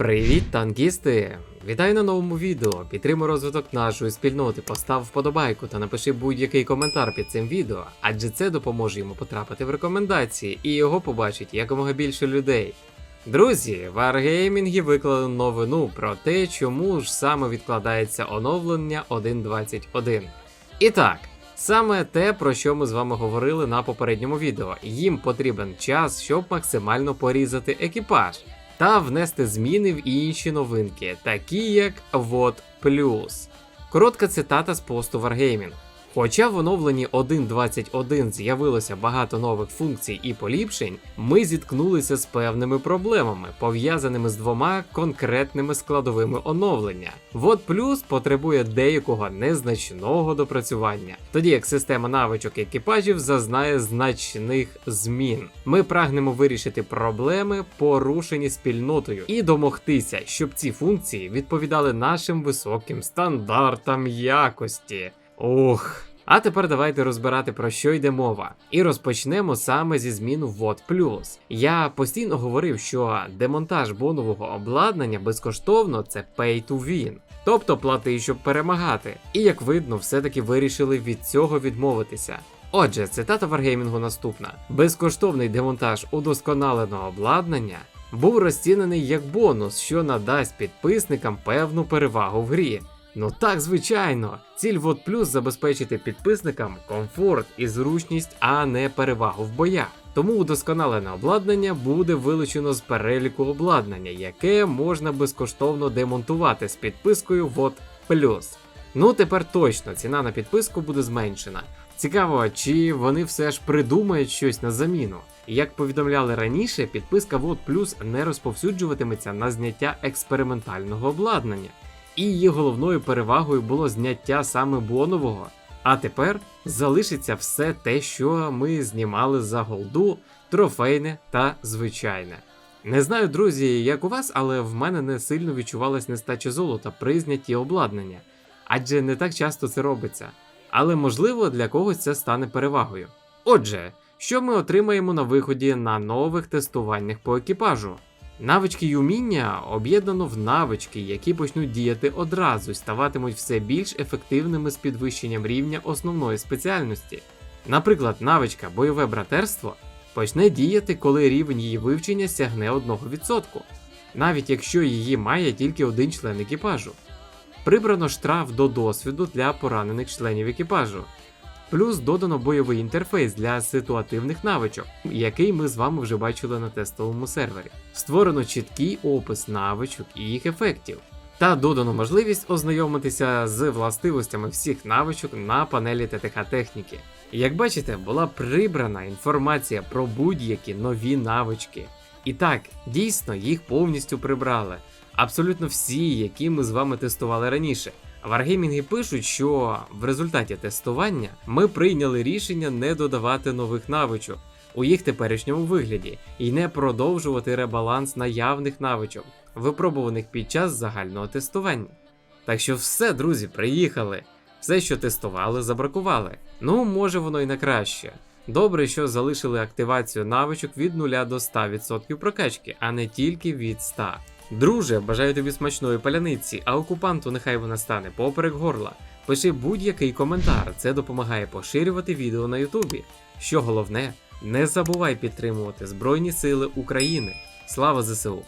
Привіт, танкісти! Вітаю на новому відео. Підтримуй розвиток нашої спільноти, постав вподобайку та напиши будь-який коментар під цим відео, адже це допоможе йому потрапити в рекомендації і його побачить якомога більше людей. Друзі, в Wargaming виклали новину про те, чому ж саме відкладається оновлення 1.21. І так, саме те, про що ми з вами говорили на попередньому відео. Їм потрібен час, щоб максимально порізати екіпаж та внести зміни в інші новинки, такі як Вот Плюс. Коротка цитата з посту Wargaming. Хоча в оновленні 1.21 з'явилося багато нових функцій і поліпшень, ми зіткнулися з певними проблемами, пов'язаними з двома конкретними складовими оновлення. Вот плюс потребує деякого незначного допрацювання, тоді як система навичок екіпажів зазнає значних змін. Ми прагнемо вирішити проблеми, порушені спільнотою, і домогтися, щоб ці функції відповідали нашим високим стандартам якості. Ох. А тепер давайте розбирати про що йде мова. І розпочнемо саме зі зміну Вот Плюс. Я постійно говорив, що демонтаж бонового обладнання безкоштовно це pay to win. Тобто плати, щоб перемагати. І як видно, все-таки вирішили від цього відмовитися. Отже, цитата Wargaming наступна: безкоштовний демонтаж удосконаленого обладнання був розцінений як бонус, що надасть підписникам певну перевагу в грі. Ну так, звичайно, ціль Вот Плюс забезпечити підписникам комфорт і зручність, а не перевагу в боях. Тому удосконалене обладнання буде вилучено з переліку обладнання, яке можна безкоштовно демонтувати з підпискою Вот Плюс. Ну тепер точно ціна на підписку буде зменшена. Цікаво, чи вони все ж придумають щось на заміну. Як повідомляли раніше, підписка Вот Плюс не розповсюджуватиметься на зняття експериментального обладнання і її головною перевагою було зняття саме бонового. А тепер залишиться все те, що ми знімали за голду, трофейне та звичайне. Не знаю, друзі, як у вас, але в мене не сильно відчувалась нестача золота при знятті обладнання, адже не так часто це робиться. Але можливо для когось це стане перевагою. Отже, що ми отримаємо на виході на нових тестуваннях по екіпажу? Навички й уміння об'єднано в навички, які почнуть діяти одразу й ставатимуть все більш ефективними з підвищенням рівня основної спеціальності. Наприклад, навичка бойове братерство почне діяти, коли рівень її вивчення сягне 1%, навіть якщо її має тільки один член екіпажу. Прибрано штраф до досвіду для поранених членів екіпажу. Плюс додано бойовий інтерфейс для ситуативних навичок, який ми з вами вже бачили на тестовому сервері. Створено чіткий опис навичок і їх ефектів. Та додано можливість ознайомитися з властивостями всіх навичок на панелі ТТХ техніки. Як бачите, була прибрана інформація про будь-які нові навички. І так, дійсно їх повністю прибрали. Абсолютно всі, які ми з вами тестували раніше. Варгеймінги пишуть, що в результаті тестування ми прийняли рішення не додавати нових навичок у їх теперішньому вигляді і не продовжувати ребаланс наявних навичок, випробуваних під час загального тестування. Так що все, друзі, приїхали. Все, що тестували, забракували. Ну, може воно і на краще. Добре, що залишили активацію навичок від 0 до 100% прокачки, а не тільки від 100%. Друже, бажаю тобі смачної паляниці, а окупанту нехай вона стане поперек горла. Пиши будь-який коментар, це допомагає поширювати відео на Ютубі. Що головне, не забувай підтримувати Збройні Сили України. Слава ЗСУ!